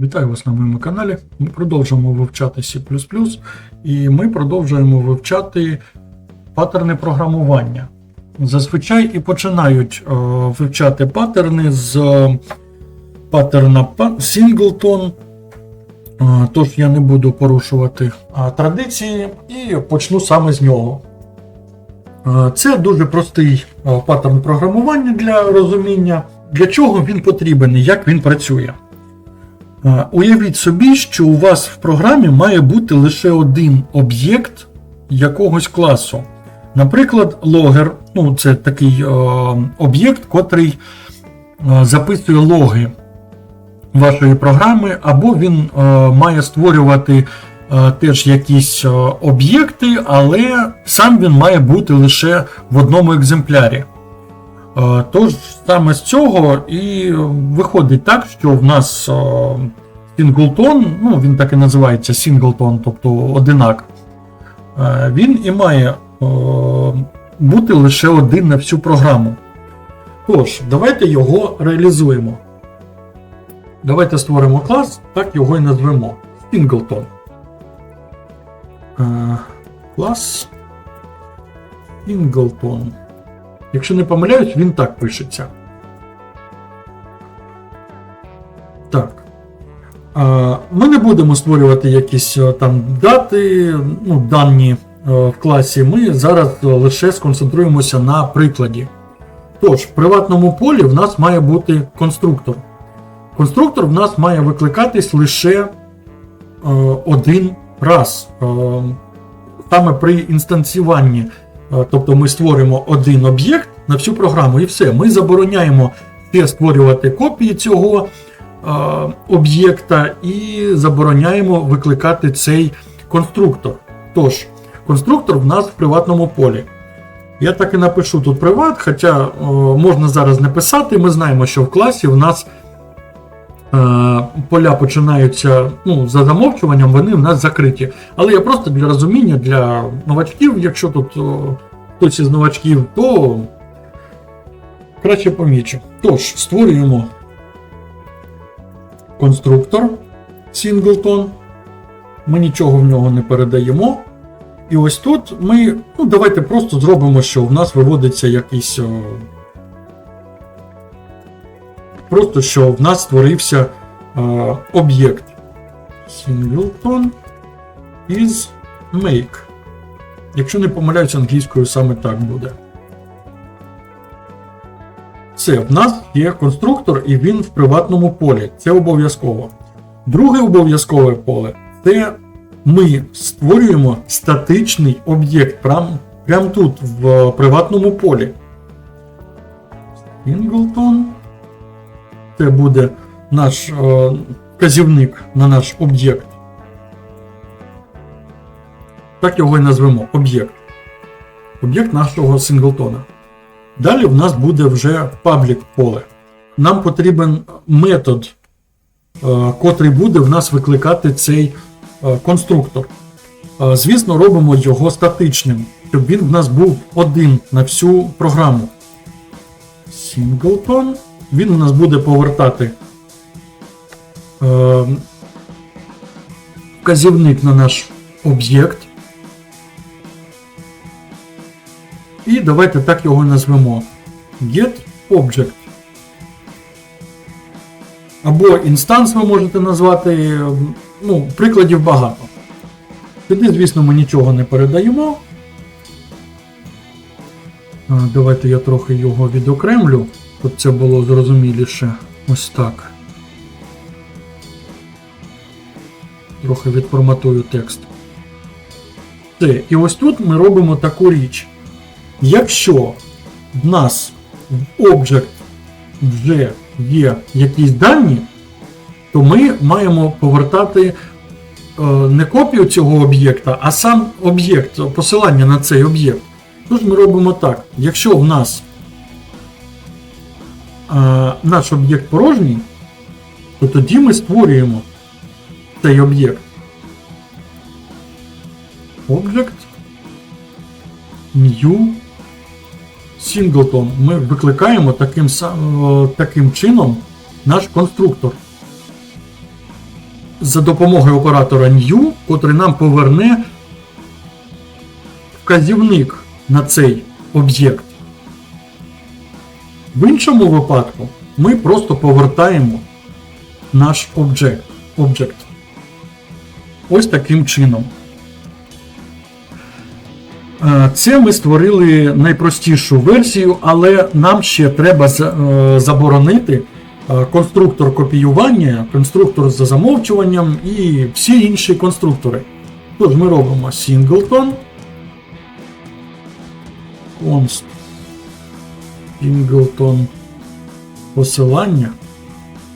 Вітаю вас на моєму каналі. Ми продовжуємо вивчати C і ми продовжуємо вивчати паттерни програмування. Зазвичай і починають е, вивчати паттерни з е, паттерна па- Singleton. Е, Тож я не буду порушувати е, традиції і почну саме з нього. Е, Це дуже простий е, паттерн програмування для розуміння, для чого він потрібен і як він працює. Уявіть собі, що у вас в програмі має бути лише один об'єкт якогось класу. Наприклад, логер ну, це такий е, об'єкт, котрий е, записує логи вашої програми, або він е, має створювати теж якісь об'єкти, але сам він має бути лише в одному екземплярі. Е, Тож саме з цього і виходить так, що в нас е, Сінглтон, ну він так і називається Сінглтон, тобто одинак, е, він і має е, бути лише один на всю програму. Тож, давайте його реалізуємо. Давайте створимо клас, так його і назвемо. Singleton. Е, Клас Singleton. Якщо не помиляюсь, він так пишеться. Так. Ми не будемо створювати якісь е, там дати, ну, дані е, в класі. Ми зараз е, лише сконцентруємося на прикладі. Тож, в приватному полі в нас має бути конструктор. Конструктор в нас має викликатись лише один раз. Саме при інстанціюванні. Тобто ми створимо один об'єкт на всю програму і все. Ми забороняємо ще створювати копії цього об'єкта і забороняємо викликати цей конструктор. Тож, конструктор в нас в приватному полі. Я так і напишу тут приват, хоча можна зараз не писати. Ми знаємо, що в класі в нас поля починаються ну, за замовчуванням, вони в нас закриті. Але я просто для розуміння для новачків, якщо тут о, хтось із новачків, то краще помічу. Тож, створюємо конструктор Singleton. Ми нічого в нього не передаємо. І ось тут ми, ну давайте просто зробимо, що в нас виводиться якийсь. о, Просто що в нас створився е, об'єкт Singleton is make. Якщо не помиляюсь англійською, саме так буде. Це в нас є конструктор, і він в приватному полі. Це обов'язково. Друге обов'язкове поле це ми створюємо статичний об'єкт прям, прям тут, в приватному полі. Singleton. Це буде наш е, вказівник на наш об'єкт. Так його і назвемо об'єкт. Об'єкт нашого синглтона. Далі в нас буде вже паблік поле. Нам потрібен метод, е, котрий буде в нас викликати цей е, конструктор. Звісно, робимо його статичним, щоб він в нас був один на всю програму. Singleton. Він у нас буде повертати е, вказівник на наш об'єкт. І давайте так його назвемо. Get Object. Або інстанс ви можете назвати. е, Ну, прикладів багато. Сюди, звісно, ми нічого не передаємо. Давайте я трохи його відокремлю, щоб це було зрозуміліше. Ось так. Трохи відформатую текст. Все. І ось тут ми робимо таку річ. Якщо в нас в Object вже є якісь дані, то ми маємо повертати е, не копію цього об'єкта, а сам об'єкт, посилання на цей об'єкт. Тож ми робимо так. Якщо в нас наш об'єкт порожній, то тоді ми створюємо цей об'єкт. Object New Singleton. Ми викликаємо таким, таким чином наш конструктор. за допомогою оператора new, котрий нам поверне вказівник на цей об'єкт. В іншому випадку ми просто повертаємо наш об'єкт. Object. Ось таким чином. Е, Це ми створили найпростішу версію, але нам ще треба е, заборонити е, конструктор копіювання, конструктор за замовчуванням і всі інші конструктори. Тож ми робимо singleton, const singleton посилання.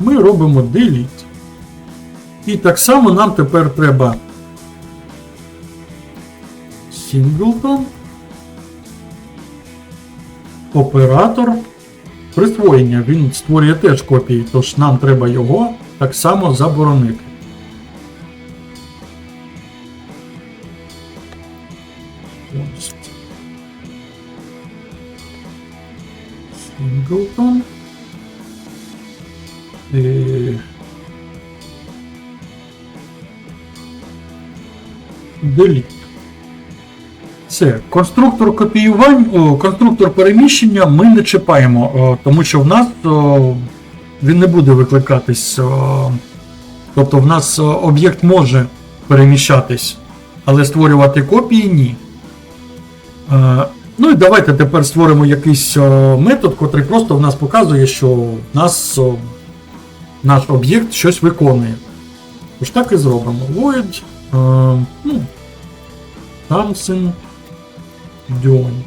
Ми робимо delete. І так само нам тепер треба singleton, оператор присвоєння. Він створює теж копії, тож нам треба його так само заборонити. Singleton. І... Delete. Все, конструктор копіювань, о, конструктор переміщення ми не чіпаємо, о, тому що в нас о, він не буде викликатись. О, тобто в нас об'єкт може переміщатись, але створювати копії ні. Е, ну і давайте тепер створимо якийсь о, метод, котрий просто в нас показує, що в нас о, наш об'єкт щось виконує. Тож так і зробимо. Void. Е, ну, something doing.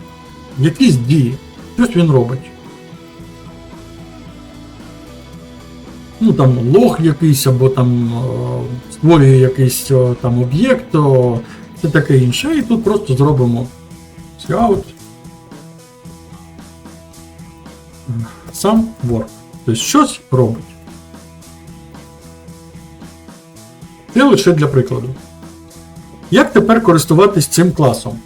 Якісь дії. Щось він робить. Ну там лог якийсь, або там е, створює якийсь е, там об'єкт, це таке інше. І тут просто зробимо scout. Сам work. Тобто щось робить. Це лише для прикладу. Як тепер користуватись цим класом?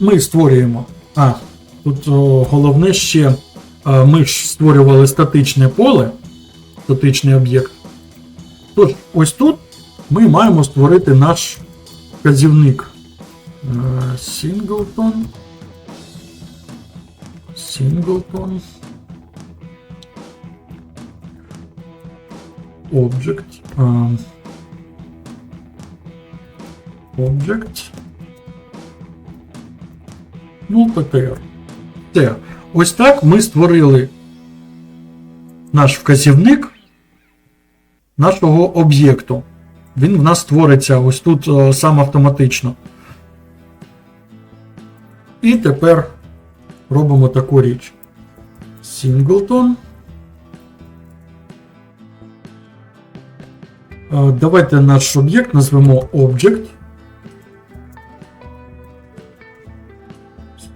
Ми створюємо. А, тут о, головне ще. а, Ми ж створювали статичне поле, статичний об'єкт. Тож, ось тут ми маємо створити наш вказівник. Е, Singleton. Singleton. Object. е, Object. Ну, PTR. Все. Ось так ми створили наш вказівник нашого об'єкту. Він в нас створиться ось тут е, сам автоматично. І тепер робимо таку річ. Singleton. Е, Давайте наш об'єкт назвемо Object.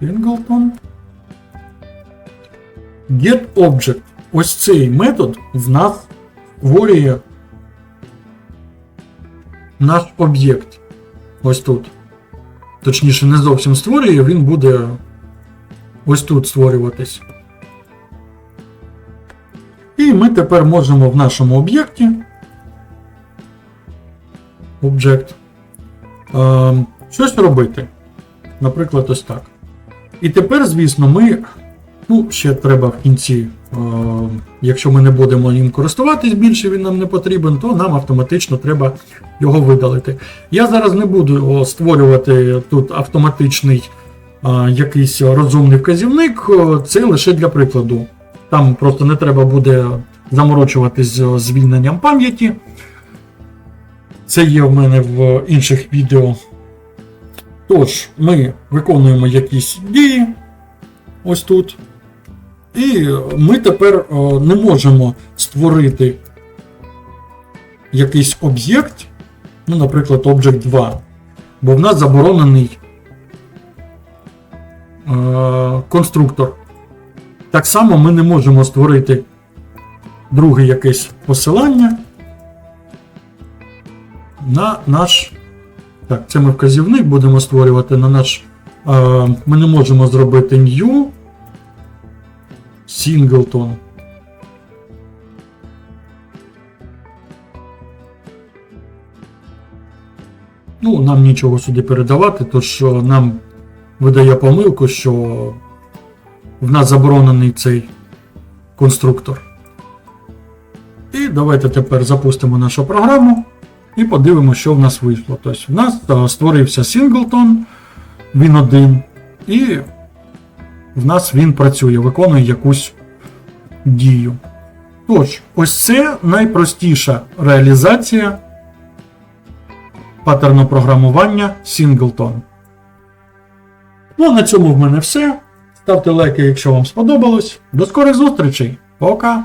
Singleton. GetObject. Ось цей метод в нас створює наш об'єкт. Ось тут. Точніше, не зовсім створює, він буде ось тут створюватись. І ми тепер можемо в нашому об'єкті Object е, щось робити. Наприклад, ось так. І тепер, звісно, ми. Ну, ще треба в кінці, е, якщо ми не будемо їм користуватись більше, він нам не потрібен, то нам автоматично треба його видалити. Я зараз не буду створювати тут автоматичний якийсь розумний вказівник, це лише для прикладу. Там просто не треба буде заморочуватись з звільненням пам'яті. Це є в мене в інших відео. Тож, ми виконуємо якісь дії ось тут. І ми тепер не можемо створити якийсь об'єкт, ну, наприклад, Object 2, бо в нас заборонений е, Е, конструктор. Так само ми не можемо створити друге якесь посилання на наш. Так, це ми вказівник будемо створювати на наш. Е, ми не можемо зробити new singleton. Ну, нам нічого сюди передавати, то що е, нам видає помилку, що в нас заборонений цей конструктор. І давайте тепер запустимо нашу програму і подивимося, що в нас вийшло. Тобто, в нас е, створився Сінглтон, він один, і в нас він працює, виконує якусь дію. Тож, ось це найпростіша реалізація паттерну програмування Singleton. Ну, а на цьому в мене все. Ставте лайки, якщо вам сподобалось. До скорих зустрічей. Пока!